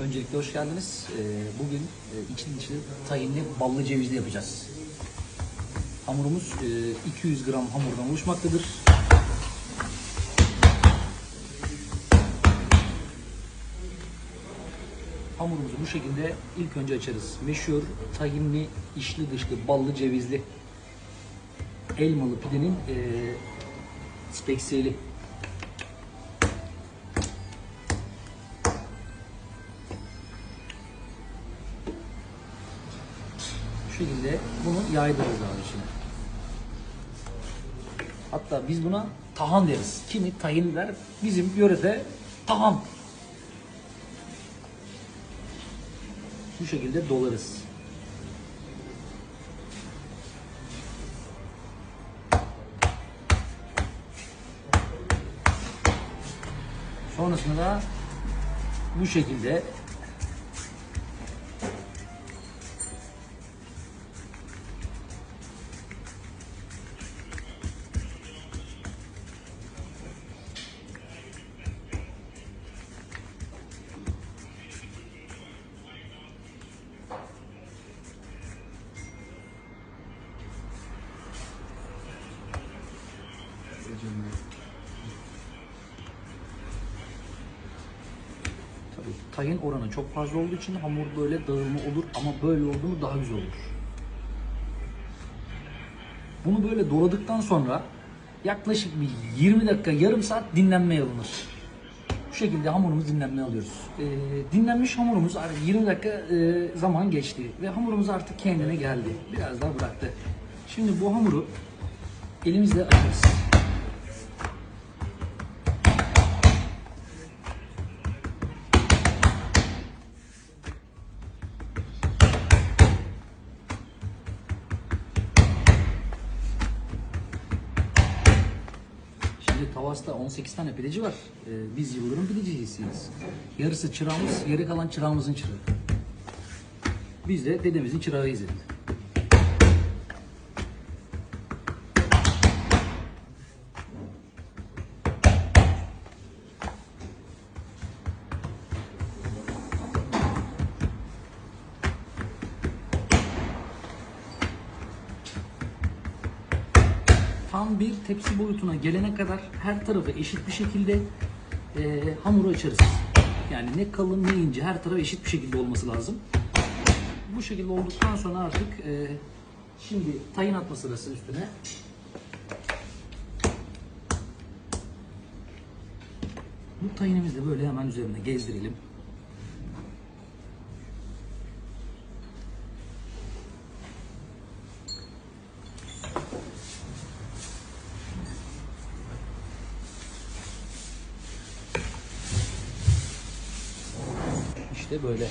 Öncelikle hoş geldiniz. Ee, Bugün e, içli dışlı tayinli ballı cevizli yapacağız. Hamurumuz e, 200 gram hamurdan oluşmaktadır. Hamurumuzu bu şekilde ilk önce açarız. Meşhur tahinli, içli dışlı, ballı cevizli elmalı pidenin e, speksiyeli. Şu şekilde bunu yaydırırız abi içine. Hatta biz buna tahan deriz. Kimi tahin der, bizim yörede tahan. Bu şekilde dolarız. Sonrasında da bu şekilde Tabii tahin oranı çok fazla olduğu için hamur böyle dağılma olur ama böyle oldu mu daha güzel olur. Bunu böyle doladıktan sonra yaklaşık bir 20 dakika yarım saat dinlenmeye alınır. Bu şekilde hamurumuzu dinlenmeye alıyoruz. Ee, dinlenmiş hamurumuz artık 20 dakika e, zaman geçti ve hamurumuz artık kendine geldi. Biraz daha bıraktı. Şimdi bu hamuru elimizle açarız. Şimdi Tavas'ta 18 tane pideci var. Ee, biz Yıldırım pidecisiyiz. Yarısı çırağımız, yarı kalan çırağımızın çırağı. Biz de dedemizin çırağıyız. yani. Tam bir tepsi boyutuna gelene kadar her tarafı eşit bir şekilde e, hamuru açarız. Yani ne kalın ne ince her tarafı eşit bir şekilde olması lazım. Bu şekilde olduktan sonra artık e, şimdi tayin atma sırası üstüne. Bu tayinimizi de böyle hemen üzerine gezdirelim. İşte böyle.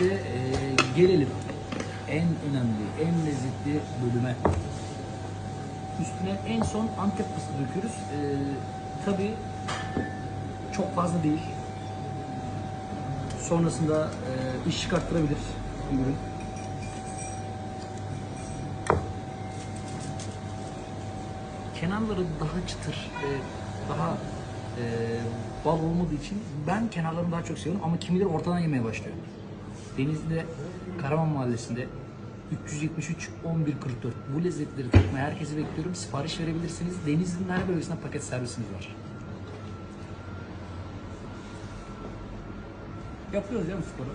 İşte eee, gelelim en önemli, en lezzetli bölüme. Üstüne en son Antep fıstığı döküyoruz. Eee Tabi çok fazla değil. Sonrasında eee, iş çıkarttırabilir ürün. Kenarları daha çıtır, eee, daha eee, bal olmadığı için ben kenarlarını daha çok seviyorum ama kimileri ortadan yemeye başlıyor. Denizli'de Karaman Mahallesi'nde 373 1144 bu lezzetleri tatmaya herkesi bekliyorum. Sipariş verebilirsiniz. Denizli'nin her bölgesinde paket servisimiz var. Yapıyoruz değil mi sporu?